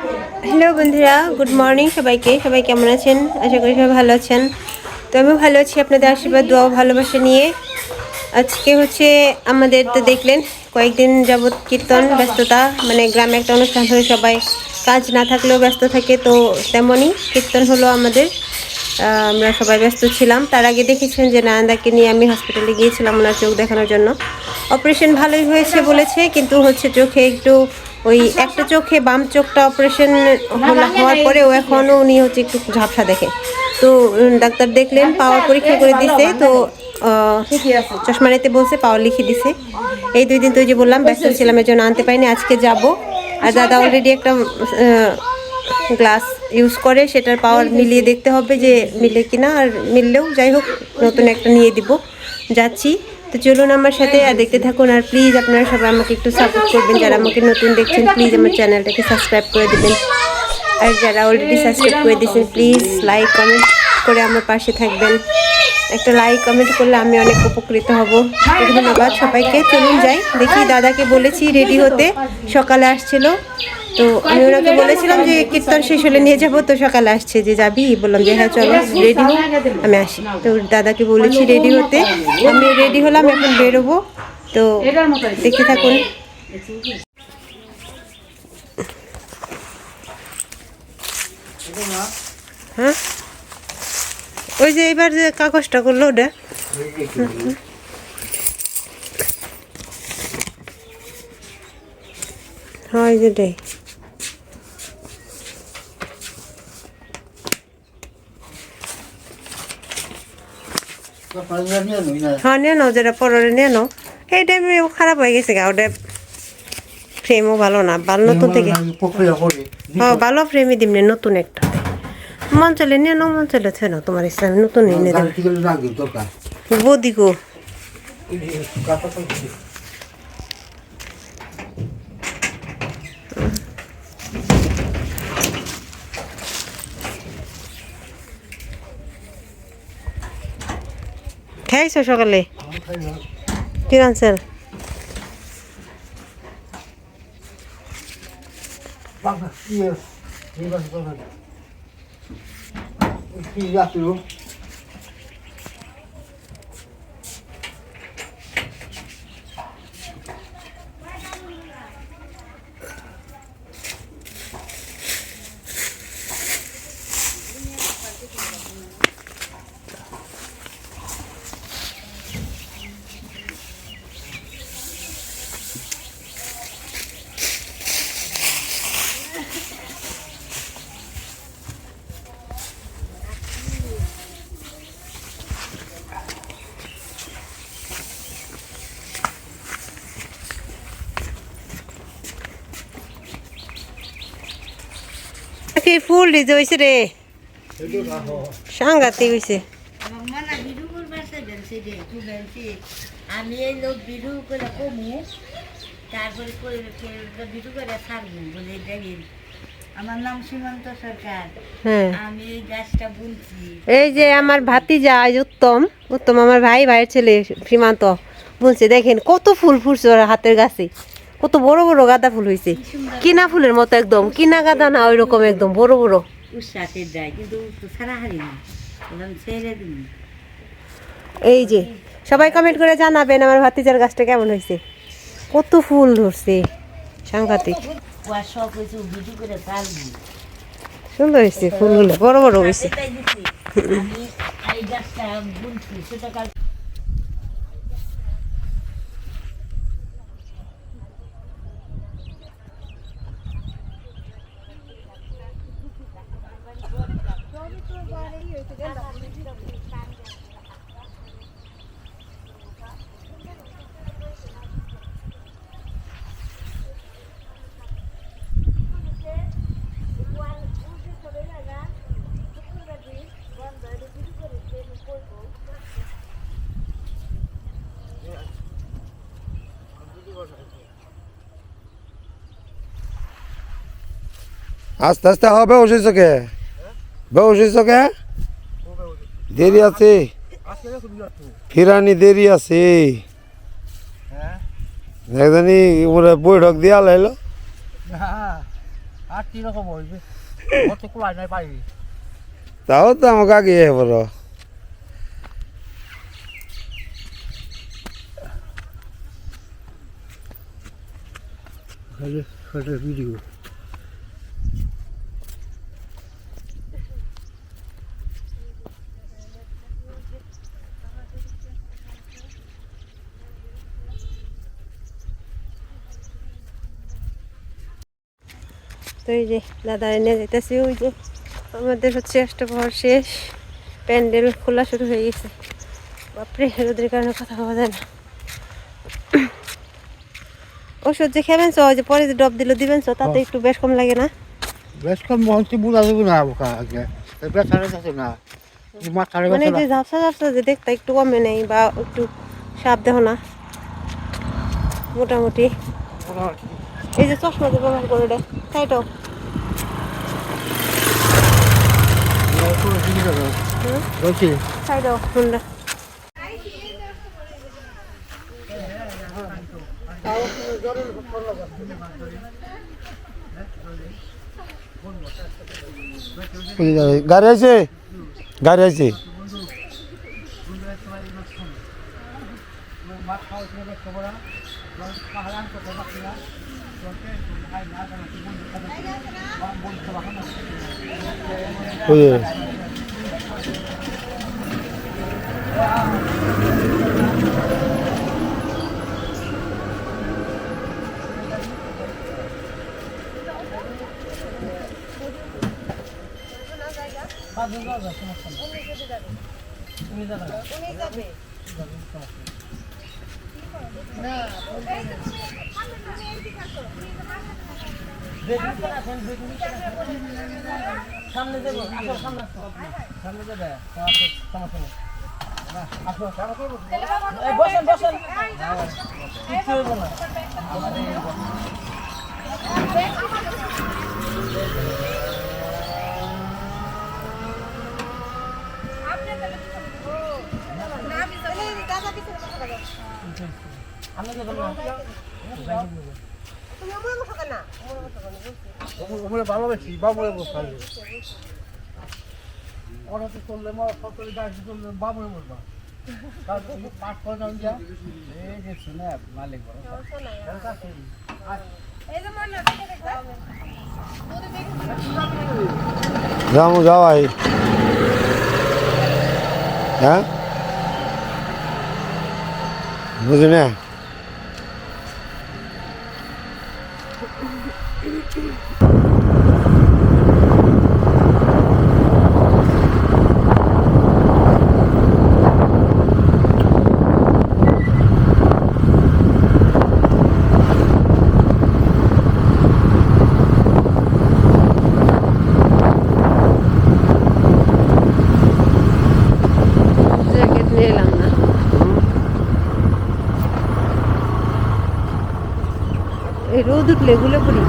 Hello বন্ধুরা, good morning সবাইকে। সবাই কেমন আছেন? আশা করি সবাই ভালো আছেন। তো আমিও ভালো আছি, আপনাদের আশীর্বাদ, দোয়া ভালোবাসা নিয়ে। আজকে হচ্ছে আমাদের তো দেখলেন, কয়েকদিন যাবৎ কীর্তন, ব্যস্ততা মানে গ্রামে একটা অনুষ্ঠান হলে সবাই কাজ না থাকলেও ব্যস্ত থাকে, তো তেমনই কীর্তন হলো আমাদের। আমরা সবাই ব্যস্ত ছিলাম। তার আগে দেখেছেন যে নায়ন্দাকে নিয়ে আমি হসপিটালে গিয়েছিলাম ওনার চোখ দেখানোর জন্য। অপারেশন ভালোই হয়েছে বলেছে, কিন্তু হচ্ছে চোখে একটু ওই একটা চোখে বাম চোখটা অপারেশন হওয়ার পরেও এখনও উনি হচ্ছে একটু ঝাপসা দেখে। তো ডাক্তার দেখলেন পাওয়ার পরীক্ষা করে দিছে তো চশমা নিতে বলছে পাওয়ার লিখে দিছে। এই দুই দিন তো যে বললাম ব্যস্ত ছিলাম এর জন্য আনতে পারিনি আজকে যাব। আর দাদা অলরেডি একটা গ্লাস ইউজ করে সেটার পাওয়ার মিলিয়ে দেখতে হবে যে মিলে কিনা আর মিললেও যাই হোক নতুন একটা নিয়ে দিব। যাচ্ছি। তো চলুন আমার সাথে, আর দেখতে থাকুন, আর প্লিজ আপনারা সবাই আমাকে একটু সাপোর্ট করবেন। যারা আমাকে নতুন দেখছেন প্লিজ আমার চ্যানেলটাকে সাবস্ক্রাইব করে দেবেন। আর যারা অলরেডি সাবস্ক্রাইব করে দিয়েছেন প্লিজ লাইক কমেন্ট করে আমার পাশে থাকবেন। একটা লাইক কমেন্ট করলে আমি অনেক উপকৃত হব। ধন্যবাদ সবাইকে। চলুন যাই। দেখি দাদাকে বলেছি রেডি হতে। সকালে আসছিল। তো আমি ওনাকে বলেছিলাম যে কীর্তন শেষ হলে নিয়ে যাব, তো সকালে আসছে যে যাবি? বললাম যে হ্যাঁ চলো রেডি আমি আসি। তো দাদাকে বলেছি রেডি হতে। আমি রেডি হলাম, এখন বেরোবো। তো দেখতে থাকুন। হ্যাঁ? ওই যে এবার যে কাগজটা করল ওটা। হয় যেটাই হ্যাঁ নিয়ে নাও যেটা পরে নিয়ে নাও। এই টাইমে খারাপ হয়ে গেছে গা ওটা ফ্রেমও ভালো না ভালো নতুন থেকে। হ্যাঁ ভালো ফ্রেমই দিমনি নতুন একটা। মন চলে নিয়ে নাও মন চলে থে নাও তোমার ইসলাম নতুন এনে দেবে। খাইছো সকালে? কি রানছেন কি ফুল দিতে হয়েছে রে? সাংঘাতিক হয়েছে আমি এই লোক বিরু করে কমু তারপরে বিরু করে ছাড়বো বলে দেখেন আমার নাম সীমান্ত সরকার। হ্যাঁ। আমি এই গাছটা বুনছি। এই যে আমার ভাতিজা আজ উত্তম উত্তম আমার ভাই ভাইয়ের ছেলে সীমান্ত বলছে দেখেন কত ফুল ফুটছে ওর হাতের গাছে। কত বড় বড় গাঁদা ফুল হয়েছে কিনা ফুলের মতো একদম কিনা গাঁদা না ওই রকম একদম বড় বড়। এই যে সবাই কমেন্ট করে জানাবেন আমার ভাতিজার গাছটা কেমন হয়েছে কত ফুল ধরছে সাংঘাতিক। সুন্দর হয়েছে ফুলগুলো বড় বড় হয়েছে আস্তে আস্তে হবে বসেছ কে? বসেছ কে? দেরি আছে। ফিরানি দেরি আছে। একজনই বৈঠক দিয়া লাইলো। পাই তাও তো আমাকে আগে বলো। খালি খালি ভিডিও। তো এই যে দাদা এনে যেতেছি ওই যে আমাদের হচ্ছে অষ্টপ্রহর শেষ প্যান্ডেল খোলা শুরু হয়ে গেছে। বাপরে রোদের কারণে কথা বলা যায় না। ওষুধ যে খাবেন সো যে পরে যে ডব দিল দিবেন সো তাতে একটু বেশ কম লাগে না? বেশ কম মহন্তি বুঝা যাবে না আগে। বেচারে যাচ্ছে না। মানে যে ঝাপসা ঝাপসা যে দেখতে একটু কমে নেই বা একটু সাপ দেহ না। মোটামুটি। এই যে চশমা যে ব্যবহার করে রে তাইটাও বলছি সাইডাও হুন্ডা গাড়ি আছে গাড়ি আছে ওই যে, সামনে যাব সামনে যাবে সমস্যা নেই বসেন বসেন। কিচ্ছু হইব না। আমি যাবেন না ভালোবাসি বাবুরে বসা ওরা তো করলে মা সরকারি গাড়ি করলে বাবুরে বসবা তারপর পাঁচ করে নাম দিয়া এই যে শুনে মালিক বড় যাও যাও আই হ্যাঁ বুঝি না জ্যাকেট নিয়ে এলাম না এই রোদ উঠলে গুলো পড়ি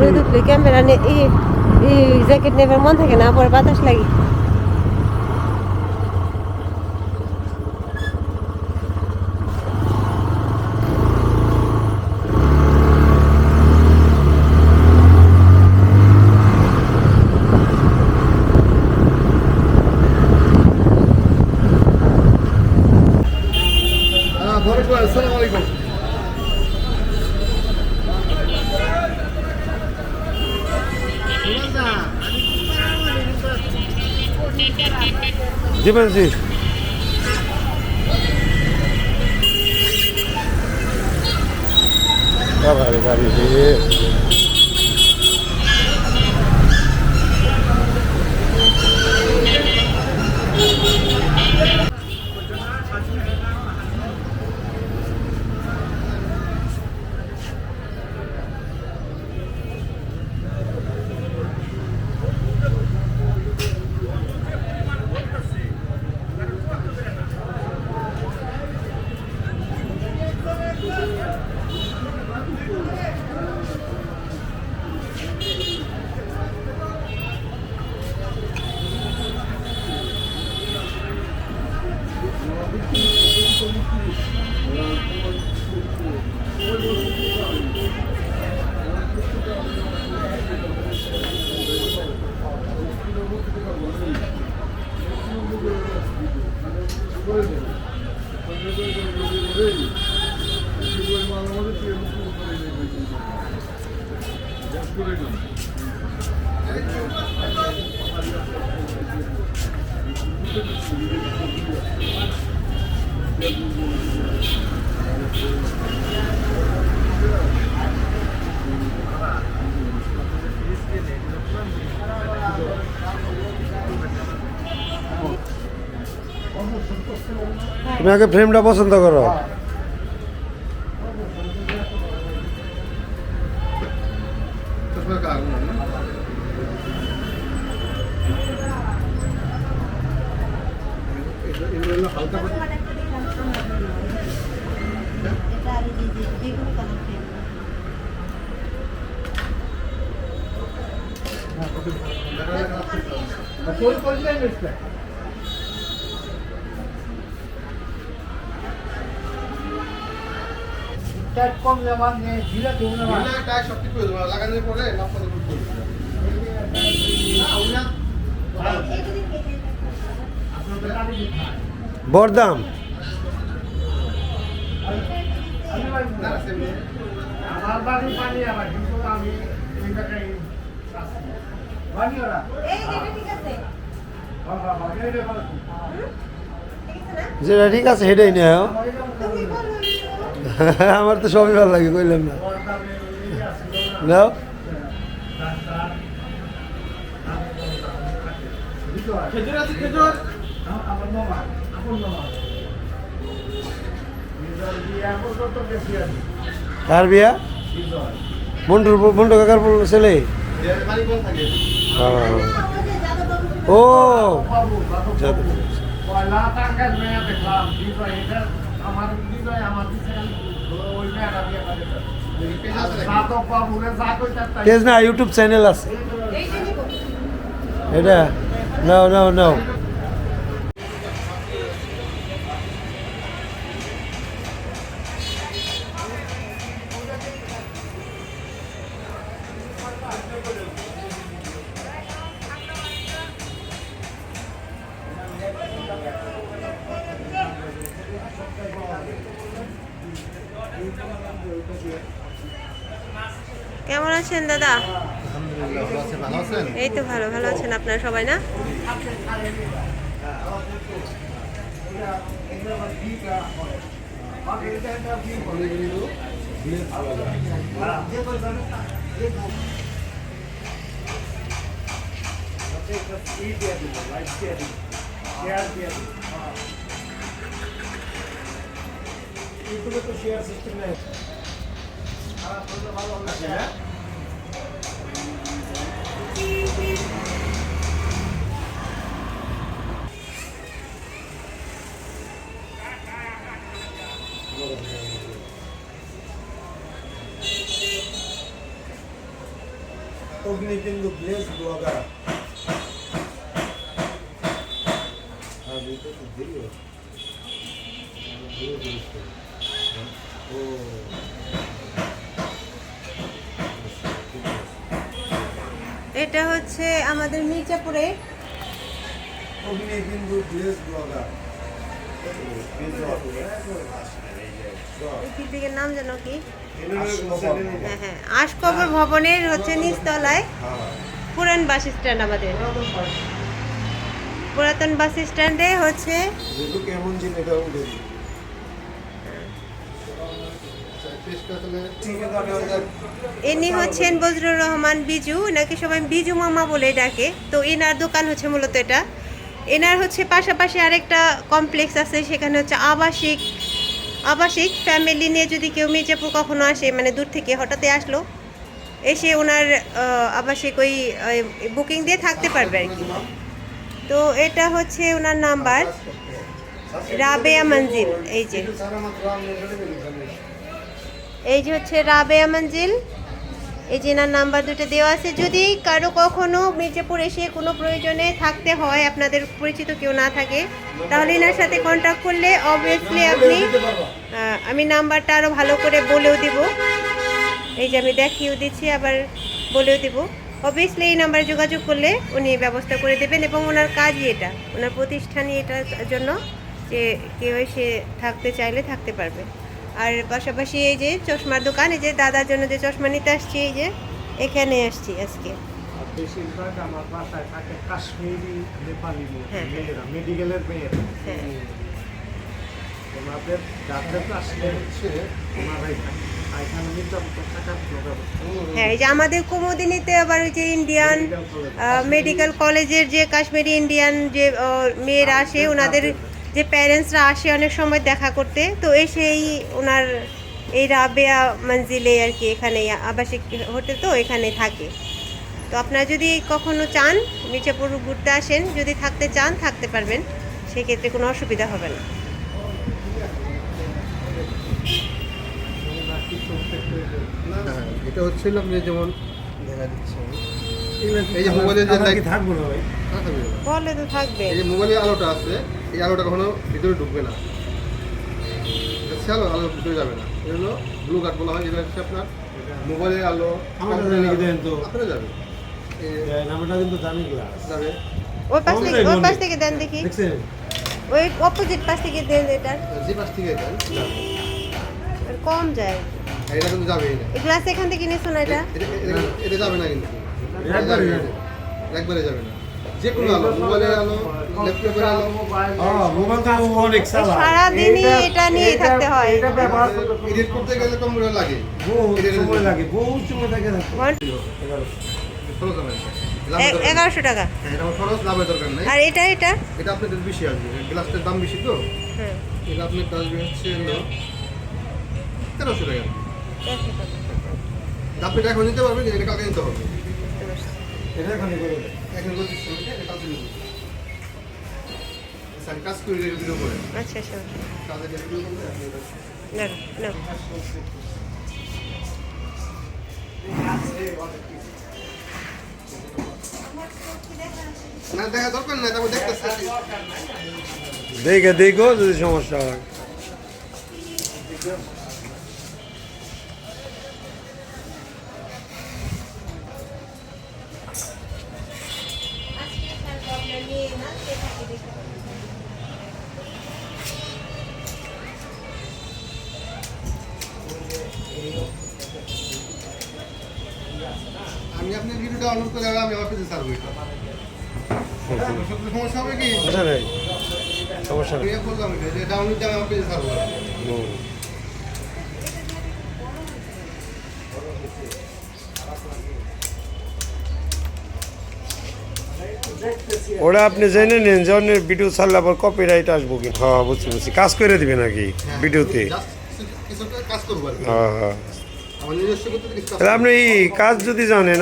রোদ উঠলে ক্যামেরা এই জ্যাকেট নেবার মন থাকে না পরে বাতাস লাগে। জি বলছি গাড়ি তুমি আগে ফ্রেমটা পছন্দ করো। এটা কম লাগানোর পরে বরদাম আমার বাড়ি পানি আবার কিন্তু আমি এই ওরা যে এটা ঠিক আছে যেটা ঠিক আছে সেটাই বলো আমার তো সবই ভালো লাগে কইলাম না। নাও। বিয়া কার বিজয় মন্টুর কাকার ছেলে। ও। আমার পেজ না ইউটিউব চ্যানেল আছে। এটা নাও নাও নাও। ইউটিউবে তো শেয়ার সিস্টেম নেই অগ্নিবিন্দু ব্লেস ব্লগার এটা হচ্ছে আমাদের মির্জাপুরে। অগ্নিবিন্দু ব্লেস ব্লগার নাম যেন কি? হ্যাঁ হ্যাঁ আশকবর ভবনের হচ্ছে নিচতলায়। পুরান বাস স্ট্যান্ড আমাদের। পুরাতন বাস স্ট্যান্ডে হচ্ছে ইনি হচ্ছেন বজরুর রহমান বিজু এনাকে সবাই বিজু মামা বলে ডাকে। তো এনার দোকান হচ্ছে মূলত এটা। এনার হচ্ছে পাশাপাশি আরেকটা কমপ্লেক্স আছে সেখানে হচ্ছে আবাসিক আবাসিক ফ্যামিলি নিয়ে যদি কেউ মির্জাপুর কখনো আসে মানে দূর থেকে হঠাৎই আসলো। এসে ওনার আবাসিক ওই বুকিং দিয়ে থাকতে পারবে আর কি। তো এটা হচ্ছে ওনার নাম্বার, রাবেয়া মঞ্জিল, এই যে। এই যে হচ্ছে রাবেয়া মঞ্জিল, এই যে এনার নাম্বার দুটো দেওয়া আছে। যদি কারও কখনো মির্জাপুর এসে কোনো প্রয়োজনে থাকতে হয়, আপনাদের পরিচিত কেউ না থাকে, তাহলে এনার সাথে কন্ট্যাক্ট করলে অবভিয়াসলি আপনি আমি নাম্বারটা আরও ভালো করে বলেও দিব। এই যে আমি দেখিয়েও দিচ্ছি আবার বলেও দিব। অবভিয়াসলি এই নাম্বারে যোগাযোগ করলে উনি ব্যবস্থা করে দেবেন এবং ওনার কাজই এটা ওনার প্রতিষ্ঠানই এটার জন্য যে কেউ সে থাকতে চাইলে থাকতে পারবে। আর পাশাপাশি এই যে চশমার দোকান এই যে দাদার জন্য যে চশমা নিতে আসছি এই যে এখানে আসছি আজকে। বেশিরভাগ আমার বাসায় থাকে কাশ্মীরি নেপালি হ্যাঁ। মেয়েরা মেডিকেলের মেয়েরা হ্যাঁ। ওনাদের যাদের হচ্ছে ওনারাই থাকে। হ্যাঁ এই যে আমাদের কুমুদিনীতে আবার ওই যে ইন্ডিয়ান মেডিকেল কলেজের যে কাশ্মীরি ইন্ডিয়ান যে মেয়েরা আসে, ওনাদের যে প্যারেন্টসরা আসে অনেক সময় দেখা করতে, তো এসেই ওনার এই রাবেয়া মঞ্জিলে আর কি এখানে আবাসিক হোটেল তো এখানে থাকে। তো আপনারা যদি কখনো চান, মির্জাপুর ঘুরতে আসেন, যদি থাকতে চান, থাকতে পারবেন, সেক্ষেত্রে কোনো অসুবিধা হবে না ওনার কিছু ক্ষেত্রে হ্যাঁ, এটা হচ্ছিল আপনি যেমন দেখা দিচ্ছে। এই যে মোবাইলের যে লাইট- থাকব না ভাই? হ্যাঁ, থাকবে। না। বলে তো থাকবে। এই যে মোবাইলের আলোটা আছে এই আলোটা কখনো ভিতরে ঢুকবে না। এটা আলো আলো ভিতরে যাবে না। এটা হলো ব্লু কার্ড বলা হয় যেটা হচ্ছে আপনার মোবাইলের আলো আমাদের লিখে দেন আলো, তো। আপনারা যাবে এই নামটা কিন্তু দামি গ্লাস যাবে। ওই পাশ থেকে ওই পাশ থেকে দেন দেখি। ওই অপোজিট পাশ থেকে দেন এটা। যে পাশ থেকে দেন। কম যায়। এটা কিন্তু যাবেই না। এই গ্লাস এখান থেকে নিয়েছো না এটা? এটা- যাবে না কিন্তু। একবারে যাবে। না। যাবে। একবারে যাবে না। যে কোনো আলো মোবাইলের আলো ল্যাপটপের আলো। হ্যাঁ, মোবাইল তো অনেক চালা। সারাদিনই এটা নিয়েই থাকতে হয়। এটা ব্যবহার এডিট করতে গেলে কম্পিউটার লাগে। বহু সময় লাগে বহু সময় লাগে না One- খরচ হবে। না। এ- লাভের দরকার। নেই। এগারোশো টাকা। হ্যাঁ, এটা খরচ লাভের দরকার নেই। আর এটা এটা? এটা আপনাদের বেশি আসবে। গ্লাসটার দাম বেশি তো? হ্যাঁ এটা আপনার আসবে হচ্ছে হলো তেরোশো টাকা দেড়শো টাকা। আপনি এটা এখন নিতে পারবেন এটা কালকে নিতে হবে। এটা এখানে করে দেয় এখন এটা কালকে নিতে হবে। স্যার কাজ করে ভিডিও করে। আচ্ছা আচ্ছা কাজে আপনি না না। না দেখা দরকার নাই তারপর দেখতেছে। দেখে দেখো যদি সমস্যা হয়। আমি আপনার ভিডিও ডাউনলোড করে আমি আমার পেজে ছাড়বো এটা সমস্যা হবে কি? সমস্যা নেই। সমস্যা নেই। করলাম এটা ডাউনলোড আমি আমার পেজে ছাড়বো ওটা আপনি জেনে নিন যে অন্যের ভিডিও ছাড়লে আবার কপিরাইট আসব কি? হ্যাঁ বুঝছি বুঝছি। কাজ করে দেবে নাকি ভিডিওতে। আর কি। হ্যাঁ হ্যাঁ। আপনি এই কাজ যদি জানেন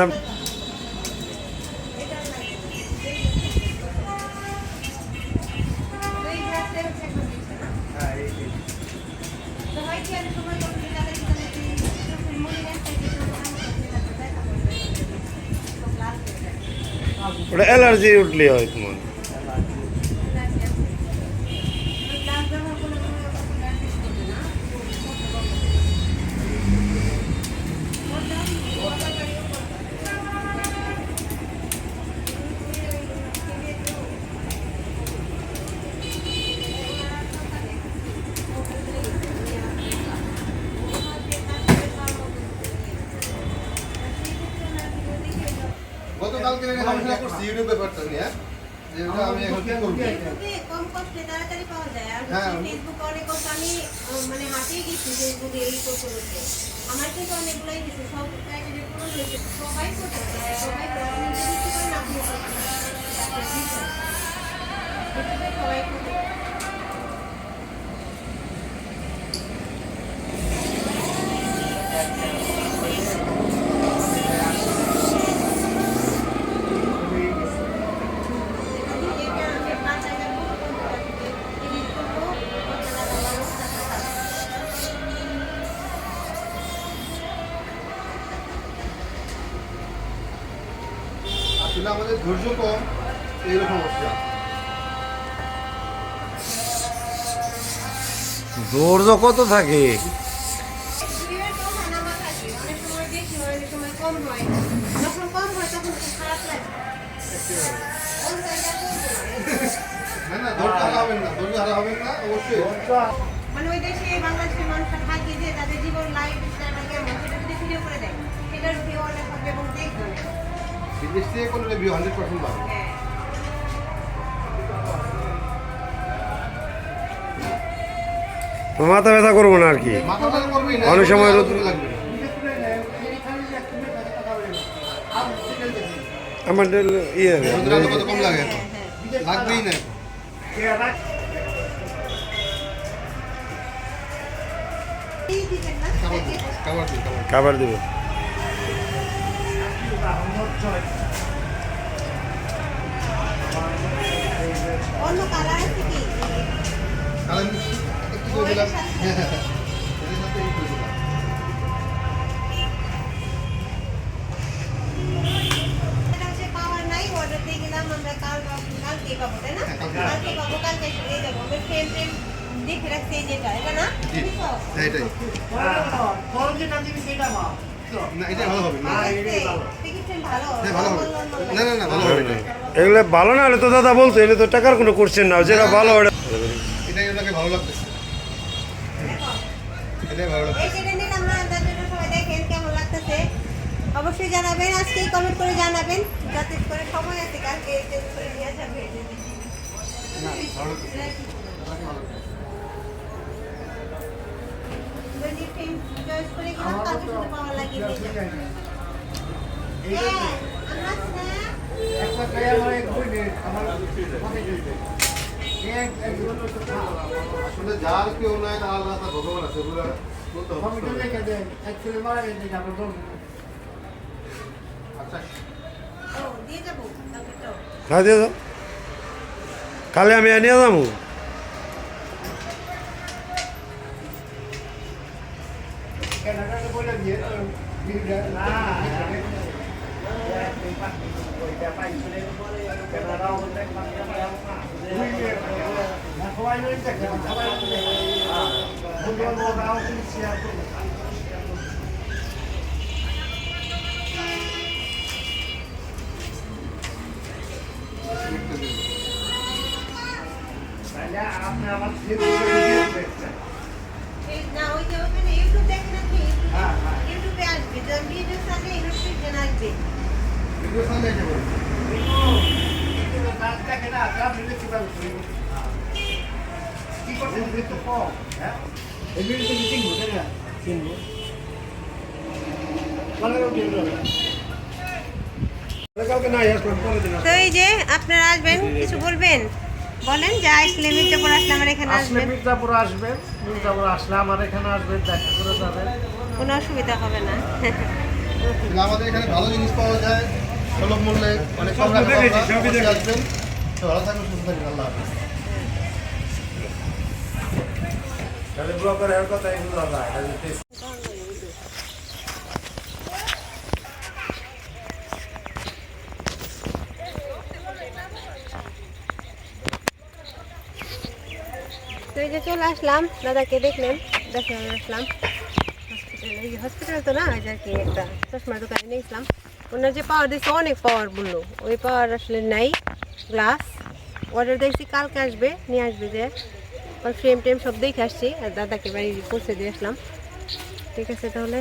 অ্যালার্জি উঠলে হয় তোমার গতকালকে আমি গবেষণা করছি ইউটিউব ব্যাপারটা নিয়ে হ্যাঁ? যে আমি এখন কি করব কম কষ্টে তাড়াতাড়ি পাওয়া যায় আর হ্যাঁ। হচ্ছে অনেক কষ্ট আমি মানে হাঁটিয়ে গেছি ফেসবুকে এই করতে করতে আমার কিন্তু অনেকগুলোই সব ক্রাইটেরিয়া পূরণ হয়েছে সবাই করতে সবাই আপনি যদি কিছু করেন আপনিও করতে পারেন। ইউটিউবে সবাই করতে পারে। এটা হারাবেন না অবশ্যই মানে ওই দেশে বাংলাদেশের মানুষরা থাকে যে তাদের জীবন লাইফ স্টাইল কেমন সেটা যদি ভিডিও করে দেয় সেটা এটার ভিউ অনেক হবে এবং দেখবে। বিদেশ থেকে করলে ভিউ হান্ড্রেড পার্সেন্ট পাবে মাথা ব্যথা করব না আর কি। মাথা ব্যথা করবেই না। অনেক সময় আমার ইয়ে লাগবেই না। খাবার দেবে। অন্য কালার আছে কি? এগুলো ভালো না হলে তো দাদা বলতো এটা তো টাকার কোনো করছেন না যেটা ভালো ওটা এটাই ওনাকে ভালো লাগতেছে। এটাই ভালো লাগছে। এই যেটা নিলাম না তার সবাই দেখেন কেমন লাগতেছে। অবশ্যই জানাবেন আজকেই কমেন্ট করে জানাবেন যাতে করে সময় আছে কালকে চেঞ্জ করে নিয়ে যাবে। আমরা আসলে যার কেউ নাই তার আল্লাহ তার ভগবান আছে আচ্ছা। ও, দিয়ে যাব। কালকেরটাও। হ্যাঁ দিয়ে দাও কালে আমি নিয়ে যাব এই না, ওই যে ওখানে ইউটিউব দেখেন আপনি, ইউটিউবে- ইউটিউবে আসবে। ভিডিও ছাড়লে নোটিফিকেশন আসবে। ভিডিও সামনে এসে তো এই যে আপনারা আসবেন কিছু বলবেন? বলেন যে আসলে মির্জাপুর আসলে আমার এখানে আসবেন। মির্জাপুর আসবেন মির্জাপুর আসলে আমার এখানে আসবেন দেখা করে যাবেন। কোনো অসুবিধা হবে না। আমাদের এখানে ভালো জিনিস পাওয়া যায়। সুলভ মূল্যে অনেক কম। আসবেন। তো ভালো থাকবেন সুস্থ থাকবেন আল্লাহ হাফেজ। তাহলে ব্লকের এর কথা এগুলো যায় তো এই যে চলে আসলাম দাদাকে দেখলেন দেখে আসলাম। হসপিটালে এই হসপিটাল তো না ওই যে কি একটা চশমার দোকানে নিয়েছিলাম ওনার যে পাওয়ার দিয়েছে অনেক পাওয়ার বলল। ওই পাওয়ার আসলে নাই গ্লাস অর্ডার দেখছি, কালকে আসবে, নিয়ে আসবে যে ফ্রেম টেম সব দেখে আসছি, আর দাদাকে বাড়ি পৌঁছে দিয়ে আসলাম। ঠিক আছে তাহলে।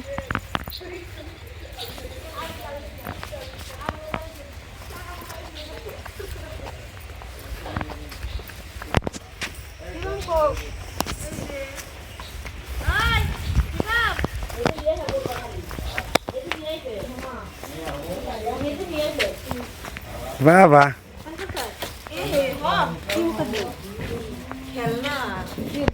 Vá, vá.